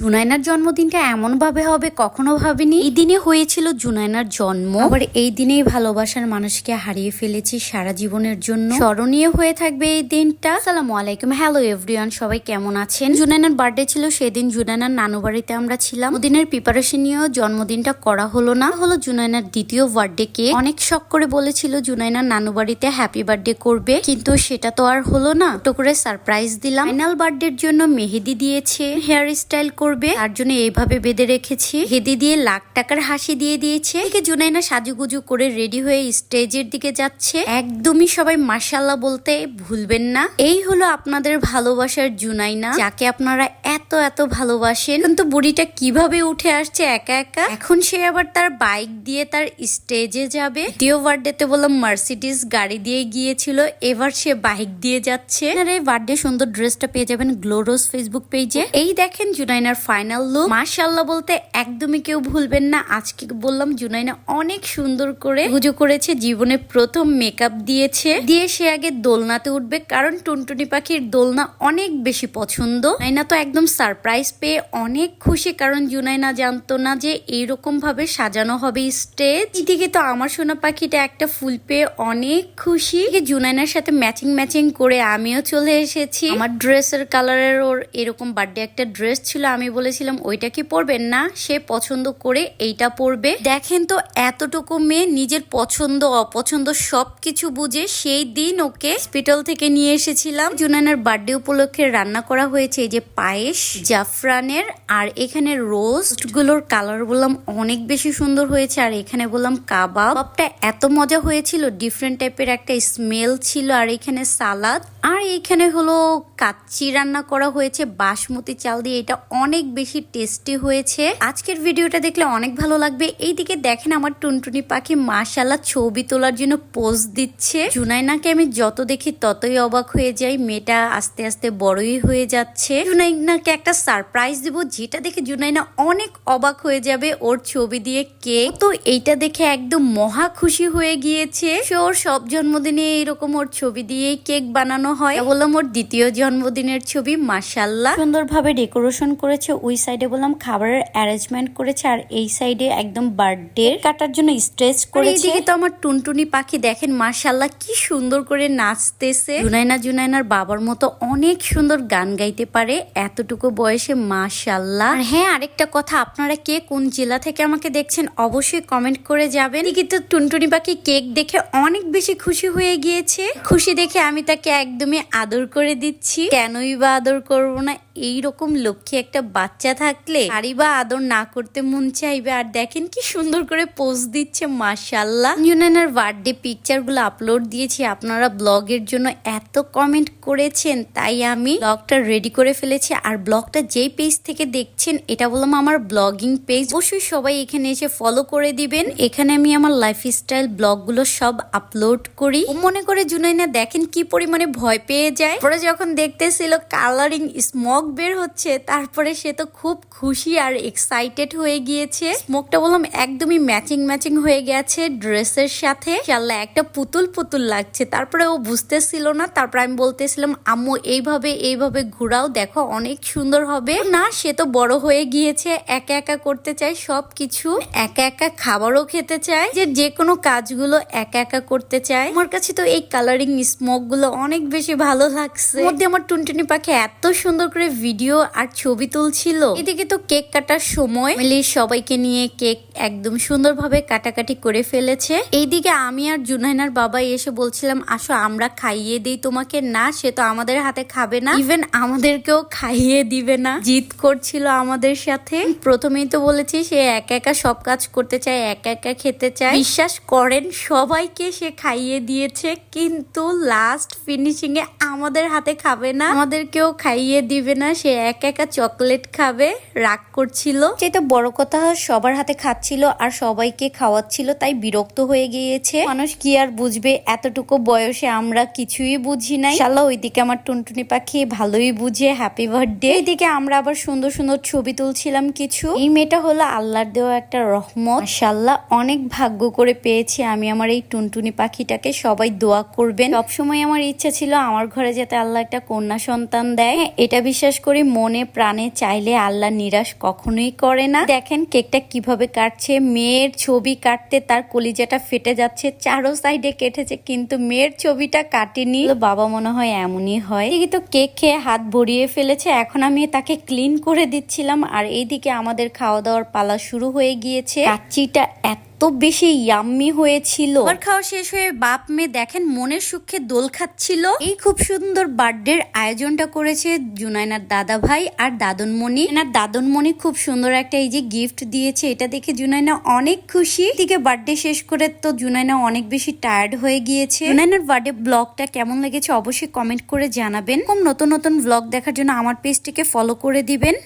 জুনাইনার জন্মদিনটা এমন ভাবে হবে কখনো ভাবিনি। এই দিনে হয়েছিল জুনাইনার জন্ম। আবার এই দিনেই ভালোবাসার মানুষকে হারিয়ে ফেলেছি সারা জীবনের জন্য। স্মরণীয় হয়ে থাকবে এই দিনটা। সালামু আলাইকুম। হ্যালো এভরিওয়ান সবাই কেমন আছেন? জুনাইনার বার্থডে ছিল সেদিন। জুনাইনার নানু বাড়িতে আমরা ছিলাম। ওদিনের প্রিপারেশন নিয়েও জন্মদিনটা করা হলো না। হলো জুনাইনার দ্বিতীয় বার্থডে কে অনেক শখ করে বলেছিল জুনাইনার নানু বাড়িতে হ্যাপি বার্থডে করবে। কিন্তু সেটা তো আর হলো না। ছোট করে সারপ্রাইজ দিলাম। ফাইনাল বার্থডের জন্য মেহেদি দিয়েছে। হেয়ার স্টাইল করবে। তার জন্য এইভাবে বেঁধে রেখেছি। হেদি দিয়ে লাখ টাকার হাসি দিয়ে দিয়েছে। এদিকে জুনাইনা সাজুগুজু করে রেডি হয়ে স্টেজের দিকে যাচ্ছে। একদমই সবাই মার্শাল্লাহ বলতে ভুলবেন না। এই হলো আপনাদের ভালোবাসার জুনাইনা, যাকে আপনারা এত এত ভালোবাসেন। কিন্তু বুড়িটা কীভাবে উঠে আসছে একা একা? এখন সে আবার তার বাইক দিয়ে তার স্টেজে যাবে। দ্বিতীয় বার্থডেতে বললাম মার্সিডিস গাড়ি দিয়ে গিয়েছিল। এবার সে বাইক দিয়ে যাচ্ছে। এই বার্থডে সুন্দর ড্রেসটা পেয়ে যাবেন গ্লোরোস ফেসবুক পেজে এই দেখেন জুনাইনার ফাইনাল লুক মার্শাল্লাহ বলতে একদমই কেউ ভুলবেন না। আজকে বললাম, জুনাইনা অনেক সুন্দর করে পুজো করেছে। জীবনে প্রথম মেকআপ দিয়েছে। দিয়ে সে আগে দোলনাতে উঠবে, কারণ টুনটুনি পাখির দোলনা অনেক বেশি পছন্দ। নাইনা তো একদম সারপ্রাইজ পেয়ে অনেক খুশি, কারণ জুনাইনা জানতো না যে এইরকম ভাবে সাজানো হবে স্টেজ এদিকে তো আমার সোনা পাখিটা একটা ফুল পেয়ে অনেক খুশি। জুনাইনার সাথে ম্যাচিং ম্যাচিং করে আমিও চলে এসেছি। আমার ড্রেসের কালারের ওর এরকম বার্থডে একটা ড্রেস ছিল, আমি বলেছিলাম, ওইটা কি পরবেন না, সে পছন্দ করে এইটা পরবে। দেখেন তো, এতটুকু মেয়ে নিজের পছন্দ, অপছন্দ সবকিছু বুঝে সেই দিন ওকে হসপিটাল থেকে নিয়ে এসেছিলাম। জুনাইনার বার্থডে উপলক্ষে রান্না করা হয়েছে এই যে পায়েস, জাফরানের, আর এখানে রোস্টগুলোর কালার বললাম অনেক বেশি সুন্দর হয়েছে, আর এখানে বললাম কাবাব। কাবাবটা এত মজা হয়েছিল ডিফারেন্ট টাইপের একটা স্মেল ছিল, আর এখানে সালাদ আর এখানে হলো কাচ্চি রান্না করা হয়েছে, বাসমতি চাল দিয়ে। এটা অনেক বেশি টেস্টি হয়েছে। আজকের ভিডিওটা দেখলে অনেক ভালো লাগবে। এইদিকে দেখেন আমার টুনটুনি পাখি মাশাল্লাহ ছবি তোলার জন্য পোজ দিচ্ছে। জুনাইনাকে আমি যত দেখি ততই অবাক হয়ে যাই। মেয়েটা আস্তে আস্তে বড়ই হয়ে যাচ্ছে। জুনাইনাকে একটা সারপ্রাইজ দিব, যেটা দেখে জুনাইনা অনেক অবাক হয়ে যাবে ওর ছবি দিয়ে কেক তো এইটা দেখে একদম মহা খুশি হয়ে গিয়েছে। সে ওর সব জন্মদিনে এরকম ওর ছবি দিয়েই কেক বানানো হয়। তা বললাম ওর দ্বিতীয় জন্মদিনের ছবি মাসাল্লাহ সুন্দরভাবে ডেকোরেশন করেছে ওই সাইডে বললাম খাবারের অ্যারেঞ্জমেন্ট করেছে আর এই সাইডে একদম বার্থডে কাটার জন্য স্ট্রেচ করেছে। এইদিকে তো আমার টুনটুনি পাখি দেখেন মাসাল্লাহ কি সুন্দর করে নাচতেছে। জুনাইনা জুনাইনার বাবার মতো অনেক সুন্দর গান গাইতে পারে এতটুকু বয়সে মাশাল্লাহ আর হ্যাঁ আরেকটা কথা আপনারা কে কোন জেলা থেকে আমাকে দেখছেন অবশ্যই কমেন্ট করে যাবেন। কিন্তু টুনটুনি পাখি কেক দেখে অনেক বেশি খুশি হয়ে গিয়েছে। খুশি দেখে আমি তাকে একদমই আদর করে দিচ্ছি। কেনই বা আদর করব না এইরকম লক্ষ্যে একটা বাচ্চা থাকলে আরই বা আদর না করতে মন চাইবে। আর দেখেন কি সুন্দর করে পোস্ট দিচ্ছে মাশাল্লাহ ইউনানের বার্থডে পিকচারগুলো আপলোড দিয়েছি, আপনারা ব্লগের জন্য এত কমেন্ট করেছেন, তাই আমি ব্লগটা রেডি করে ফেলেছি। আর ব্লগটা যেই পেজ থেকে দেখছেন, এটা বললাম আমার ব্লগিং পেজ অবশ্যই সবাই এখানে এসে ফলো করে দিবেন। এখানে আমি আমার লাইফ লাইফস্টাইল ব্লগগুলো সব আপলোড করি। মনে করে, জুনাইনা, দেখেন কি পরিমাণে ভয় পেয়ে যায়। পরে যখন দেখতেছিল কালারিং স্মোক বের হচ্ছে, তারপরে সে তো খুব খুশি আর এক্সাইটেড হয়ে গিয়েছে। স্মোকটা বললাম একদমই ম্যাচিং ম্যাচিং হয়ে গেছে ড্রেসের সাথে। চাল্লা একটা পুতুল পুতুল লাগছে। তারপরে ও বুঝতেছিল না, তারপর আমি বলতেছিলাম, আম্মু, এইভাবে এইভাবে ঘুরাও, দেখো অনেক সুন্দর হবে। না, সে তো বড় হয়ে গিয়েছে, একা একা করতে চায় সব কিছু একা একা খাবারও খেতে চায়, যে যে কোনো কাজগুলো একা একা করতে চায়। আমার কাছে তো এই কালারিং স্মোকগুলো অনেক বেশি ভালো লাগছে। মধ্যে আমার টুনটুনি পাখি এত সুন্দর করে ভিডিও আর ছবি তুলছিল। এদিকে তো কেক কাটার সময় মিলে সবাইকে নিয়ে কেক একদম সুন্দরভাবে কাটাকাটি করে ফেলেছে। এইদিকে আমি আর জুনাইনার বাবা এসে বলছিলাম, আসো, আমরা খাইয়ে দিই তোমাকে। না, সে তো আমাদের হাতে খাবে না। ইভেন আমাদেরকেও খাইয়ে দিবে না। জিদ করছিল আমাদের সাথে। প্রথমেই তো বলেছি, সে একা একা সব কাজ করতে চায়, একা একা খেতে চায়। বিশ্বাস করেন, সবাইকে সে খাইয়ে দিয়েছে। কিন্তু লাস্ট ফিনিশিং এ আমাদের হাতে খাবে না। আমাদেরকেও খাইয়ে দিবে না সে এক একা চকলেট খাবে রাগ করছিল। যেটা বড় কথা সবার হাতে খাচ্ছিল আর সবাইকে খাওয়াচ্ছিল তাই বিরক্ত হয়ে গিয়েছে। মানুষ কি আর বুঝবে এতটুকু বয়সে আমরা কিছুই বুঝি নাই। শাল্লাহ ওইদিকে আমার টুনটুনি পাখি ভালোই বুঝে হ্যাপি বার্থডে এইদিকে আমরা আবার সুন্দর সুন্দর ছবি তুলছিলাম কিছু। এই মেয়েটা হলো আল্লাহর দেওয়া একটা রহমত। শাল্লাহ অনেক ভাগ্য করে পেয়েছি আমি আমার এই টুনটুনি পাখিটাকে। সবাই দোয়া করবেন। সবসময় আমার ইচ্ছা ছিল আমার ঘরে যাতে আল্লাহ একটা কন্যা সন্তান দেয়। হ্যাঁ, এটা বিশ্বাস বিশ্বাস করি, মনে প্রাণে চাইলে আল্লাহ নিরাশ কখনোই করে না। দেখেন কেকটা কীভাবে কাটছে। মেয়ের ছবি কাটতে তার কলিজাটা ফেটে যাচ্ছে, চারো সাইডে কেটেছে, কিন্তু মেয়ের ছবিটা কাটেনি। বাবা মনে হয় এমনই হয়। এদিকে তো কেক খেয়ে হাত ভরিয়ে ফেলেছে, এখন আমি তাকে ক্লিন করে দিচ্ছিলাম। আর এইদিকে আমাদের খাওয়া দাওয়ার পালা শুরু হয়ে গিয়েছে। কাচ্চিটা এত বেশি ইয়াম্মি হয়েছিল। খাবার খাওয়া শেষ হয়ে বাপ মেয়ে দেখেন মনের সুখে দোল খাচ্ছিল। এই খুব সুন্দর বার্থডের আয়োজনটা করেছে জুনাইনার দাদা ভাই আর দাদনমণি এনার দাদনমণি খুব সুন্দর একটা এই যে গিফট দিয়েছে এটা দেখে জুনাইনা অনেক খুশি। দিকে বার্থডে শেষ করে তো জুনাইনা অনেক বেশি টায়ার্ড হয়ে গিয়েছে। জুনাইনার বার্থডে ব্লগটা কেমন লেগেছে অবশ্যই কমেন্ট করে জানাবেন। নতুন নতুন ব্লগ দেখার জন্য আমার পেজটিকে ফলো করে দিবেন।